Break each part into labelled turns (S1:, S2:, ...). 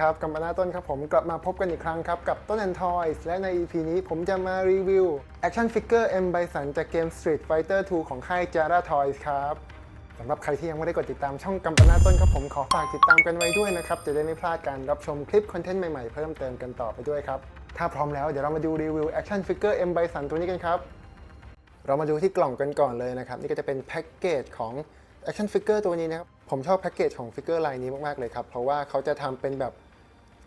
S1: ครับกัมปนาต้นครับผมกลับมาพบกันอีกครั้งครับ กับต้นแอนทอยส์และใน EP นี้ผมจะมารีวิว Action Figure M Bison จากเกม Street Fighter 2 ของค่าย Jara Toys ครับสำหรับใครที่ยังไม่ได้กดติดตามช่องกัมปนาต้นครับผมขอฝากติดตามกันไว้ด้วยนะครับ จะได้ไม่พลาดการรับชมคลิปคอนเทนต์ใหม่ๆ เพิ่มเติมกันต่อไปด้วยครับ ถ้าพร้อมแล้วเดี๋ยวเรามาดูรีวิว Action Figure M Bison ตัวนี้กันครับเรามาดูที่กล่องกันก่อนเลยนะครับนี่ก็จะเป็นแพ็กเกจของ Action Figure ตัวนี้นะครับผมชอบแพ็กเกจของฟิกเกอร์ลน์นี้มาก ๆ เลยครับ เพราะว่าเขาจะทำเป็นแบบ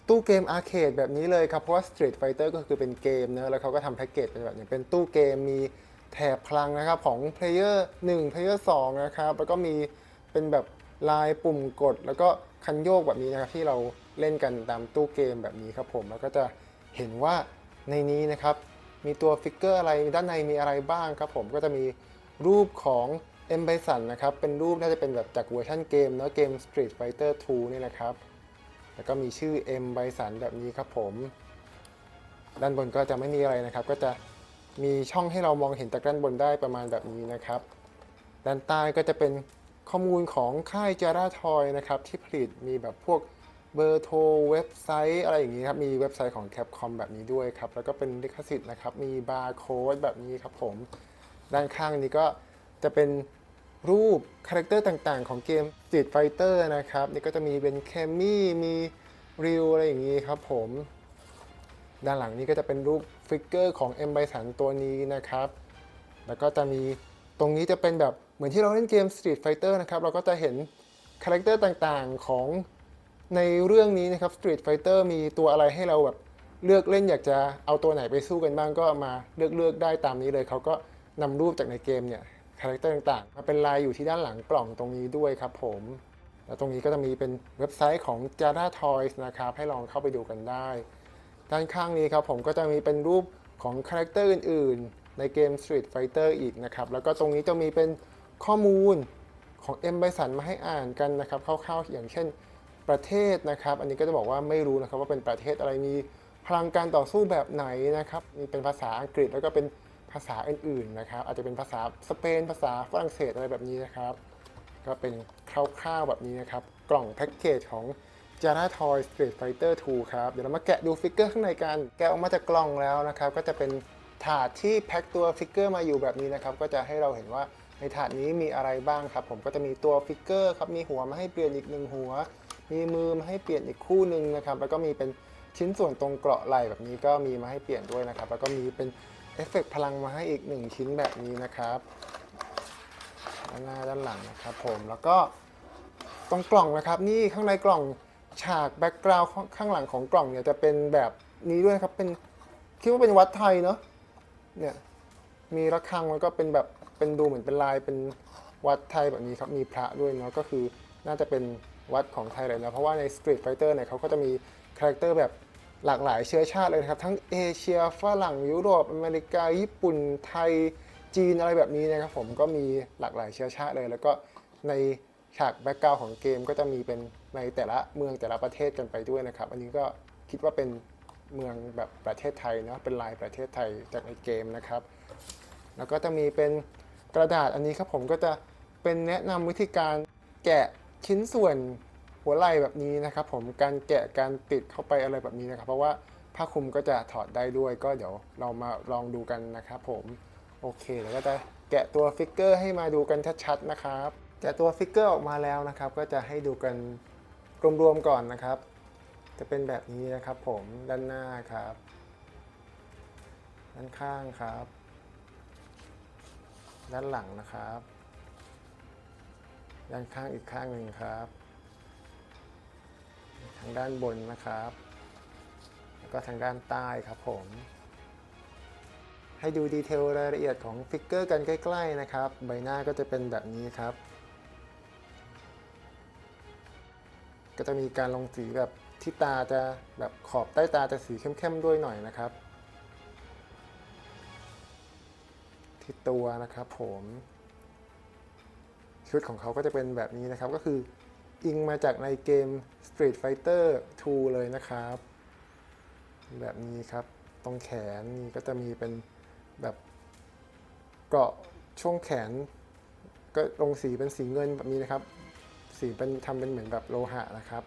S1: ตู้เกมอาร์เคดแบบนี้เลยครับ เพราะว่า Street Fighter ก็คือเป็นเกมเนอะแล้วเขาก็ทำแพ็กเกจเป็นแบบนี้เป็นตู้เกมมีแถบพลังนะครับของ Player 1 Player 2 นะครับ แล้วก็มีเป็นแบบลายปุ่มกด แล้วก็คันโยกแบบนี้นะครับที่เราเล่นกันตามตู้เกมแบบนี้ครับผม แล้วก็จะเห็นว่าในนี้นะครับมีตัวฟิกเกอร์อะไรด้านในมีอะไรบ้างครับผมก็จะมีรูปของ M Bison นนะครับเป็นรูปน่าจะเป็นแบบจากเวอร์ชันเกมเนอะเกม Street Fighter 2 นี่แหละครับ แล้วก็มีชื่อ M Bison แบบนี้ครับผม ด้านบนก็จะไม่มีอะไรนะครับ ก็จะมีช่องให้เรามองเห็นจากด้านบนได้ประมาณแบบนี้นะครับ ด้านใต้ก็จะเป็นข้อมูลของค่าย Jara Toy นะครับ ที่ผลิตมีแบบพวกเบอร์โทรเว็บไซต์อะไรอย่างนี้ครับ มีเว็บไซต์ของ Capcom แบบนี้ด้วยครับ แล้วก็เป็นลิขสิทธิ์นะครับ มีบาร์โค้ดแบบนี้ครับผม ด้านข้างนี้ก็จะเป็น รูปคาแรคเตอร์ต่างๆ ของเกม Street Fighter นะครับ นี่ก็จะมีเป็นแคมมี่มีริวอะไรอย่างนี้ครับผม ด้านหลังนี้ก็จะเป็นรูปฟิกเกอร์ของ M Bison ตัวนี้นะครับ แล้วก็จะมีตรงนี้จะเป็นแบบเหมือนที่เราเล่นเกม Street Fighter นะครับ เราก็จะเห็นคาแรคเตอร์ต่างๆของในเรื่องนี้นะครับ Street Fighter มีตัวอะไรให้เราแบบเลือกเล่นอยากจะเอาตัวไหนไปสู้กันบ้างก็มาเลือกเลือกได้ตามนี้เลยเขาก็นำรูปจากในเกมเนี่ย คาแรคเตอร์ต่างๆมาเป็นลายอยู่ที่ด้านหลังกล่องตรงนี้ด้วยครับผมแล้วตรงนี้ก็จะมีเป็นเว็บไซต์ของ Jara Toys นะครับให้ลองเข้าไปดูกันได้ ด้านข้างนี้ครับผมก็จะมีเป็นรูปของคาแรคเตอร์อื่นๆ ในเกม Street Fighter อีกนะครับ แล้วก็ตรงนี้จะมีเป็นข้อมูลของ M Bison มาให้อ่านกันนะครับคร่าวๆอย่างเช่นประเทศนะครับ อันนี้ก็จะบอกว่าไม่รู้นะครับว่าเป็นประเทศอะไรมีพลังการต่อสู้แบบไหนนะครับ มีเป็นภาษาอังกฤษแล้วก็เป็น ภาษาอื่นๆนะครับอาจจะเป็นภาษาสเปน ภาษาฝรั่งเศสอะไรแบบนี้นะครับ ก็เป็นคร่าวๆแบบนี้นะครับ กล่องแพ็กเกจของ Jara Toy Street Fighter 2 ครับ เดี๋ยวเรามาแกะดูฟิกเกอร์ข้างในกัน แกะออกมาจากกล่องแล้วนะครับ ก็จะเป็นถาดที่แพ็คตัวฟิกเกอร์มาอยู่แบบนี้นะครับ ก็จะให้เราเห็นว่าในถาดนี้มีอะไรบ้างครับ ผมก็จะมีตัวฟิกเกอร์ครับ มีหัวมาให้เปลี่ยนอีกหนึ่งหัว มีมือมาให้เปลี่ยนอีกคู่หนึ่งนะครับ แล้วก็มีเป็นชิ้นส่วนตรงเกราะไหล่แบบนี้ก็มีมาให้เปลี่ยนด้วยนะครับ แล้วก็มีเป็น เอฟเฟกต์พลังมาให้อีกหนึ่งชิ้นแบบนี้นะครับ ด้านหน้าด้านหลังนะครับผมแล้วก็ตรงกล่องนะครับ นี่ข้างในกล่องฉากแบ็กกราวด์ข้างหลังของกล่องเนี่ยจะเป็นแบบนี้ด้วยครับเป็นคิดว่าเป็นวัดไทยเนาะเนี่ยมีระฆังมันก็เป็นแบบเป็นดูเหมือนเป็นลายเป็นวัดไทยแบบนี้ครับมีพระด้วยเนาะก็คือน่าจะเป็นวัดของไทยเลยนะเพราะว่าใน Street Fighter เนี่ยเขาก็จะมีคาแรคเตอร์แบบ หลากหลายเชื้อชาติเลยนะครับ ทั้งเอเชียฝรั่งยุโรปอเมริกา ญี่ปุ่นไทยจีนอะไรแบบนี้นะครับผมก็มีหลากหลายเชื้อชาติเลย แล้วก็ในฉากแบ็กกราวของเกมก็จะมีเป็นในแต่ละเมืองแต่ละประเทศกันไปด้วยนะครับ อันนี้ก็คิดว่าเป็นเมืองแบบประเทศไทยเนาะเป็นลายประเทศไทยจากในเกมนะครับ แล้วก็จะมีเป็นกระดาษอันนี้ครับผมก็จะเป็นแนะนำวิธีการแกะชิ้นส่วน หัวไหล่แบบนี้นะครับผมการแกะการติดเข้าไปอะไรแบบนี้นะครับ เพราะว่าผ้าคลุมก็จะถอดได้ด้วย ก็เดี๋ยวเรามาลองดูกันนะครับผมโอเคเดี๋ยวก็จะแกะตัวฟิกเกอร์ให้มาดูกันชัดๆนะครับแกะตัวฟิกเกอร์ออกมาแล้วนะครับ ก็จะให้ดูกันรวมๆก่อนนะครับ จะเป็นแบบนี้นะครับ ผมด้านหน้าครับ ด้านข้างครับ ด้านหลังนะครับ ด้านข้างอีกข้างหนึ่งครับ ทางด้านบนนะครับ แล้วก็ทางด้านใต้ครับผม ให้ดูดีเทลรายละเอียดของฟิกเกอร์กันใกล้ ๆ นะครับ ใบหน้าก็จะเป็นแบบนี้ครับ ก็จะมีการลงสีแบบที่ตาจะแบบขอบใต้ตาจะสีเข้มๆด้วยหน่อยนะครับ ที่ตัวนะครับผมชุดของเขาก็จะเป็นแบบนี้นะครับก็คือ อิงมาจากในเกม Street Fighter 2 เลยนะครับ แบบนี้ครับ ตรงแขนนี่ก็จะมีเป็นแบบเกราะช่วงแขน ก็ลงสีเป็นสีเงินแบบนี้นะครับ สีเป็นทำเป็นเหมือนแบบโลหะนะครับ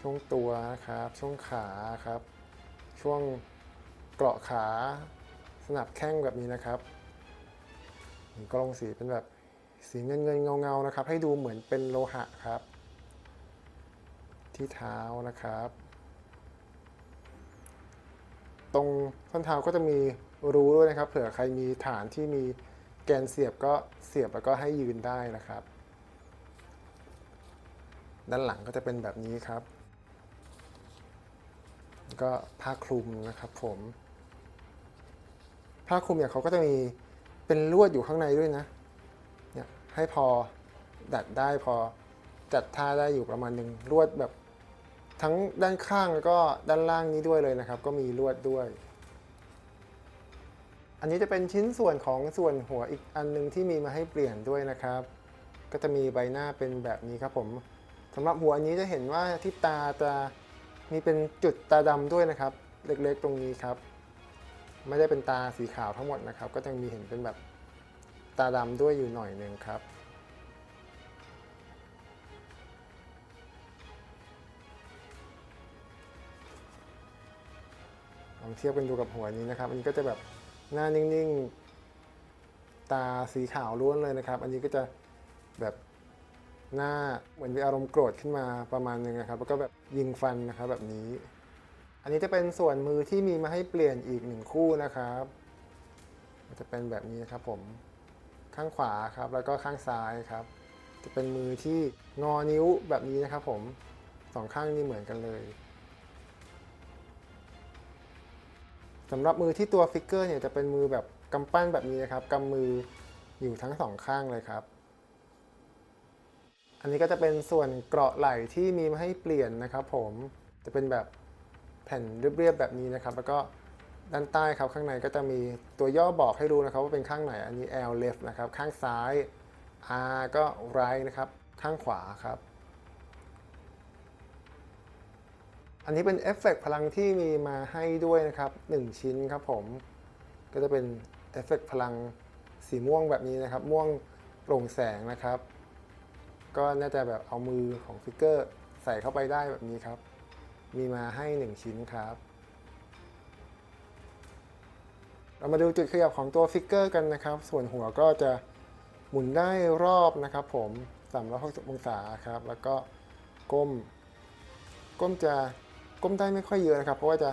S1: ช่วงตัวนะครับ ช่วงขาครับ ช่วงเกราะขาสนับแข้งแบบนี้นะครับก็ลงสีเป็นแบบ สีเงินเงินเงาเงาๆนะครับ ให้ดูเหมือนเป็นโลหะครับ ที่เท้านะครับ ตรงส้นเท้าก็จะมีรูด้วยนะครับ เผื่อใครมีฐานที่มีแกนเสียบก็เสียบแล้วก็ให้ยืนได้นะครับ ด้านหลังก็จะเป็นแบบนี้ครับ ก็ผ้าคลุมนะครับผมผ้าคลุมเนี่ยเขาก็จะมีเป็นลวดอยู่ข้างในด้วยนะ ให้พอดัดได้พอจัดท่าได้อยู่ประมาณหนึ่งลวดแบบทั้งด้านข้างแล้วก็ด้านล่างนี้ด้วยเลยนะครับ ก็มีลวดด้วย อันนี้จะเป็นชิ้นส่วนของส่วนหัวอีกอันหนึงที่มีมาให้เปลี่ยนด้วยนะครับ ก็จะมีใบหน้าเป็นแบบนี้ครับผมสำหรับหัวอันนี้จะเห็นว่าที่ตาจะมีเป็นจุดตาดำด้วยนะครับ เล็กๆตรงนี้ครับ ไม่ได้เป็นตาสีขาวทั้งหมดนะครับ ก็จะมีเห็นเป็นแบบ ตาดำด้วยอยู่หน่อยหนึ่งครับ ลองเทียบกันดูกับหัวนี้นะครับ อันนี้ก็จะแบบหน้านิ่งๆ ตาสีขาวล้วนเลยนะครับ อันนี้ก็จะแบบหน้าเหมือนมีอารมณ์โกรธขึ้นมาประมาณนึงนะครับ แล้วก็แบบยิงฟันนะครับแบบนี้ อันนี้จะเป็นส่วนมือที่มีมาให้เปลี่ยนอีกหนึ่งคู่นะครับ จะเป็นแบบนี้นะครับผม ข้างขวาครับ แล้วก็ข้างซ้ายครับ จะเป็นมือที่งอนิ้วแบบนี้นะครับผมสองข้างนี่เหมือนกันเลยสำหรับมือที่ตัวฟิกเกอร์เนี่ยจะเป็นมือแบบกำปั้นแบบนี้นะครับกำมืออยู่ทั้งสองข้างเลยครับ อันนี้ก็จะเป็นส่วนเกราะไหล่ที่มีมาให้เปลี่ยนนะครับ ผมจะเป็นแบบแผ่นเรียบๆแบบนี้นะครับ แล้วก็ ด้านใต้ครับข้างในก็จะมีตัวย่อบอกให้รู้นะครับว่าเป็นข้างไหน อันนี้ L left นะครับ ข้างซ้าย R ก็ right นะครับ ข้างขวาครับ อันนี้เป็นเอฟเฟกต์พลังที่มีมาให้ด้วยนะครับ 1 ชิ้นครับผม ก็จะเป็นเอฟเฟกต์พลังสีม่วงแบบนี้นะครับ ม่วงโปร่งแสงนะครับ ก็น่าจะแบบเอามือของฟิกเกอร์ใส่เข้าไปได้แบบนี้ครับ มีมาให้ 1 ชิ้นครับ เรามาดูจุดขยับของตัวฟิกเกอร์กันนะครับ ส่วนหัวก็จะหมุนได้รอบนะครับ ผม360องศาครับ แล้วก็ก้ม ก้มจะก้มได้ไม่ค่อยเยอะนะครับ เพราะว่าจะ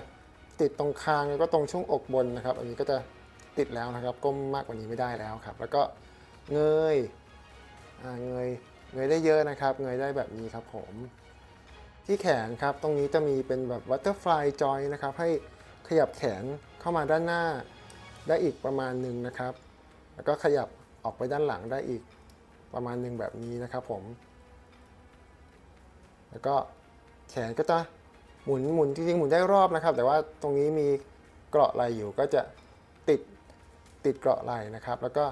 S1: ติดตรงคางแล้วก็ตรงช่วงอกบนนะครับ อันนี้ก็จะติดแล้วนะครับ ก้มมากกว่านี้ไม่ได้แล้วครับ แล้วก็เงยเงยเงยได้เยอะนะครับ เงยได้แบบนี้ครับผม ที่แขนครับ ตรงนี้จะมีเป็นแบบ butterfly joint นะครับ ให้ขยับแขนเข้ามาด้านหน้า ได้อีกประมาณหนึ่งนะครับ แล้วก็ขยับออกไปด้านหลังได้อีกประมาณหนึ่งแบบนี้นะครับผม แล้วก็แขนก็จะหมุนหมุนจริงๆหมุนได้รอบนะครับ แต่ว่าตรงนี้มีเกราะไหลอยู่ก็จะติดติดเกราะไหลนะครับ แล้วก็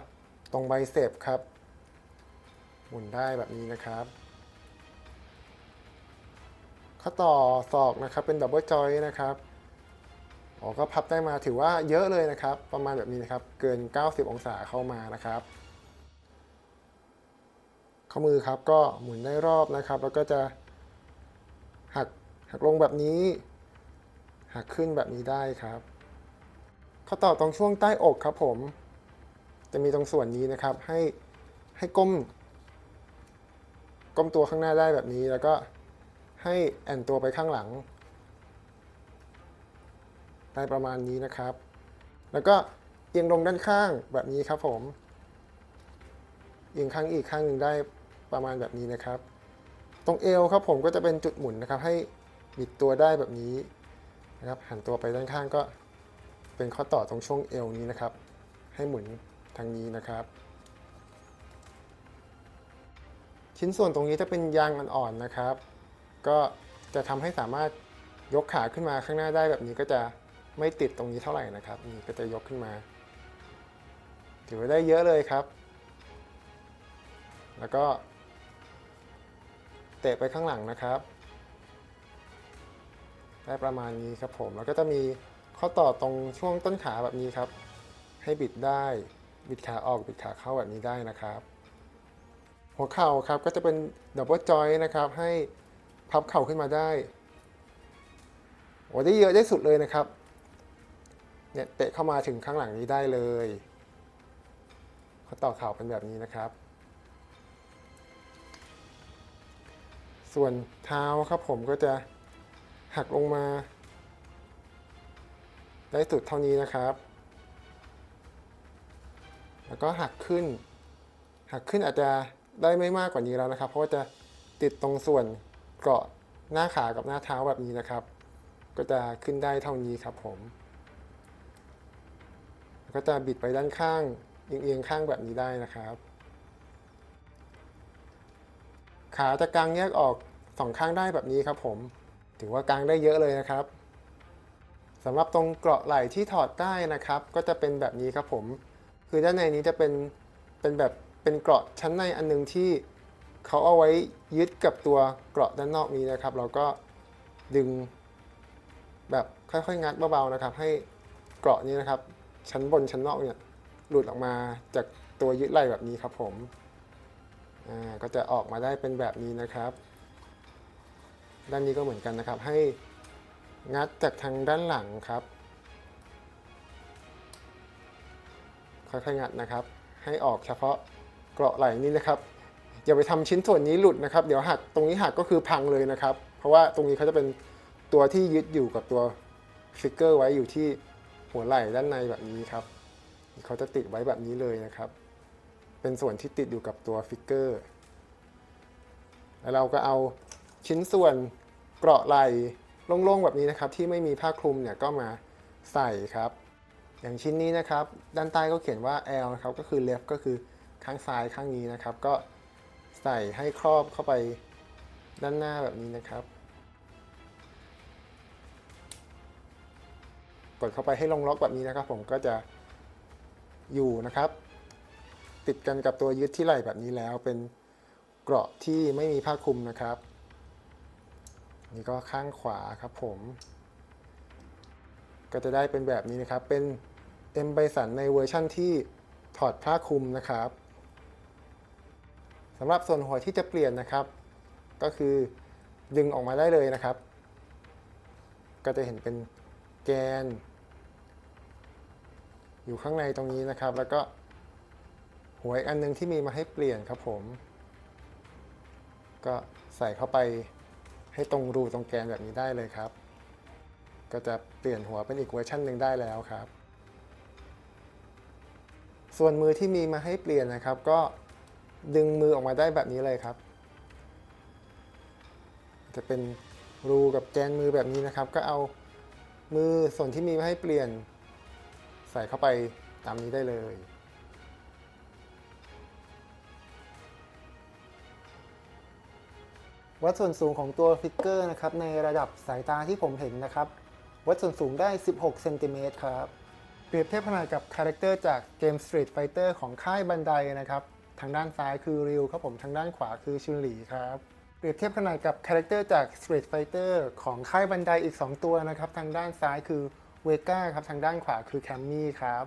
S1: ตรงไบเซปครับ หมุนได้แบบนี้นะครับ ข้อต่อศอกนะครับเป็นดับเบิลจอยนะครับ อ๋อก็พับได้มาถือว่าเยอะเลยนะครับ ประมาณแบบนี้นะครับ เกิน 90 องศาเข้ามานะครับ ข้อมือครับก็หมุนได้รอบนะครับ แล้วก็จะหักหักลงแบบนี้ หักขึ้นแบบนี้ได้ครับข้อต่อตรงช่วงใต้อกครับผม จะมีตรงส่วนนี้นะครับ ให้ให้ก้มก้มตัวข้างหน้าได้แบบนี้ แล้วก็ให้แอนตัวไปข้างหลัง ได้ประมาณนี้นะครับ แล้วก็เอียงลงด้านข้างแบบนี้ครับผม เอียงข้างอีกข้างหนึ่งได้ประมาณแบบนี้นะครับ ตรงเอวครับผมก็จะเป็นจุดหมุนนะครับ ให้บิดตัวได้แบบนี้นะครับหันตัวไปด้านข้างก็เป็นข้อต่อตรงช่วงเอวนี้นะครับ ให้หมุนทางนี้นะครับ ชิ้นส่วนตรงนี้จะเป็นยางอ่อนๆนะครับ ก็จะทำให้สามารถยกขาขึ้นมาข้างหน้าได้แบบนี้ก็จะ ไม่ติดตรงนี้เท่าไหร่นะครับนี่ก็จะยกขึ้นมา ถือว่าได้เยอะเลยครับ แล้วก็ เตะไปข้างหลังนะครับ ได้ประมาณนี้ครับผม แล้วก็จะมีข้อต่อตรงช่วงต้นขาแบบนี้ครับ ให้บิดได้บิดขาออกบิดขาเข้าแบบนี้ได้นะครับ หัวเข่าครับก็จะเป็นดับเบิลจอยนะครับให้พับเข่าขึ้นมาได้โอ้ได้เยอะได้สุดเลยนะครับ เนี่ยเตะเข้ามาถึงข้างหลังนี้ได้เลยเขาต่อเข่าเป็นแบบนี้นะครับ ส่วนเท้าครับผมก็จะหักลงมา ได้สุดเท่านี้นะครับ แล้วก็หักขึ้น หักขึ้นอาจจะได้ไม่มากกว่านี้แล้วนะครับ เพราะว่าจะติดตรงส่วนเกาะหน้าขากับหน้าเท้าแบบนี้นะครับ ก็จะขึ้นได้เท่านี้ครับผม ก็จะบิดไปด้านข้างเอียงๆข้างแบบนี้ได้นะครับ ขาจะกางแยกออกสองข้างได้แบบนี้ครับผม ถือว่ากางได้เยอะเลยนะครับสำหรับตรงเกราะไหล่ที่ถอดได้นะครับ ก็จะเป็นแบบนี้ครับผม คือด้านในนี้จะเป็นเป็นแบบเป็นเกราะชั้นในอันหนึงที่เขาเอาไว้ยึดกับตัวเกราะด้านนอกนี้นะครับ เราก็ดึงแบบค่อยๆ งัดเบาๆนะครับ ให้เกราะนี้นะครับ ชั้นบนชั้นนอกเนี่ยหลุดออกมาจากตัวยึดไหล่แบบนี้ครับผมก็จะออกมาได้เป็นแบบนี้นะครับ ด้านนี้ก็เหมือนกันนะครับ ให้งัดจากทางด้านหลังครับ ค่อยๆงัดนะครับ ให้ออกเฉพาะเกราะไหล่นี้นะครับอย่าไปทำชิ้นส่วนนี้หลุดนะครับ เดี๋ยวหักตรงนี้หักก็คือพังเลยนะครับ เพราะว่าตรงนี้เขาจะเป็นตัวที่ยึดอยู่กับตัวฟิกเกอร์ไว้อยู่ที่ หัวไหล่ด้านในแบบนี้ครับเขาจะติดไว้แบบนี้เลยนะครับ เป็นส่วนที่ติดอยู่กับตัวฟิกเกอร์ แล้วเราก็เอาชิ้นส่วนเกราะไหล่โล่งๆแบบนี้นะครับ ที่ไม่มีผ้าคลุมเนี่ยก็มาใส่ครับ อย่างชิ้นนี้นะครับ ด้านใต้ก็เขียนว่า L นะครับก็คือ left ก็คือข้างซ้ายข้างนี้นะครับ ก็ใส่ให้ครอบเข้าไปด้านหน้าแบบนี้นะครับ กดเข้าไปให้ลงล็อกแบบนี้นะครับ ผมก็จะอยู่นะครับ ติดกันกับตัวยึดที่ไหล่แบบนี้แล้ว เป็นเกราะที่ไม่มีผ้าคลุมนะครับ นี่ก็ข้างขวาครับผม ก็จะได้เป็นแบบนี้นะครับ เป็น M ไบสันในเวอร์ชั่นที่ถอดผ้าคลุมนะครับสำหรับส่วนหัวที่จะเปลี่ยนนะครับ ก็คือดึงออกมาได้เลยนะครับ ก็จะเห็นเป็น แกน อยู่ข้างในตรงนี้นะครับ แล้วก็หัวอีกอันหนึงที่มีมาให้เปลี่ยนครับผม ก็ใส่เข้าไปให้ตรงรูตรงแกนแบบนี้ได้เลยครับ ก็จะเปลี่ยนหัวเป็นอีกเวอร์ชันหนึ่งได้แล้วครับ ส่วนมือที่มีมาให้เปลี่ยนนะครับ ก็ดึงมือออกมาได้แบบนี้เลยครับ จะเป็นรูกับแกนมือแบบนี้นะครับ ก็เอา มือส่วนที่มีไมาให้เปลี่ยน ใส่เข้าไปตามนี้ได้เลยวัดส่วนสูงของตัวฟิกเกอร์นะครับในระดับสายตาที่ผมเห็นนะครับ วัดส่วนสูงได้ 16 เซนติเมตรครับ เปรียบเทียบขนาดกับคาแรคเตอร์จากเกม Street Fighter ของค่ายบันไดนะครับ ทางด้านซ้ายคือริวครับผมทางด้านขวาคือชุนหลีครับ เปรียบเทียบขนาดกับคาแรคเตอร์จาก Street Fighter ของค่ายบันไดอีก 2 ตัวนะครับ ทางด้านซ้ายคือเวก้าครับ ทางด้านขวาคือแคมมี่ครับ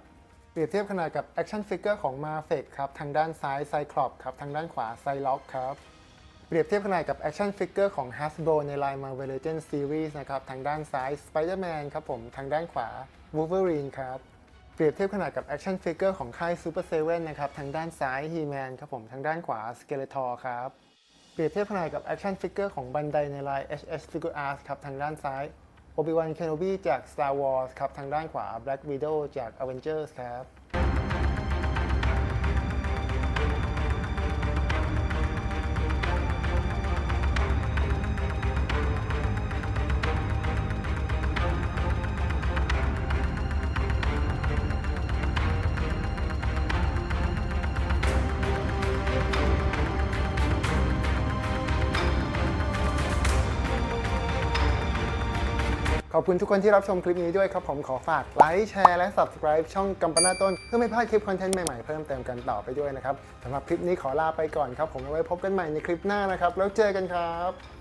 S1: เปรียบเทียบขนาดกับ Action Figure ของ m a f e c ครับ ทางด้านซ้ายไซคลอปครับ ทางด้านขวาไซล็อกครับ เปรียบเทียบขนาดกับ Action Figure ของ Hasbro ใน Line Marvel Legends Series นะครับ ทางด้านซ้าย Spider-Man ครับผม ทางด้านขวา Wolverine ครับ เปรียบเทียบขนาดกับ Action Figure ของค่าย Super 7นะครับ ทางด้านซ้าย He-Man ครับผม ทางด้านขวา Skeletor ครับ รียบเทียบขนาดกับแอคชั่นฟิกเกอร์ของบันไดในลาย HS Figure Arts ครับทางด้านซ้าย Obi-Wan Kenobi จาก Star Wars ครับทางด้านขวา Black Widow จาก Avengers ครับ ขอบคุณทุกคนที่รับชมคลิปนี้ด้วยครับผมขอฝากไลค์แชร์และ Subscribe ช่องกัมปนาต้น เพื่อไม่พลาดคลิปคอนเทนต์ใหม่ๆ เพิ่มเติมกันต่อไปด้วยนะครับสำหรับคลิปนี้ขอลาไปก่อนครับผมเอาไว้พบกันใหม่ในคลิปหน้านะครับแล้วเจอกันครับ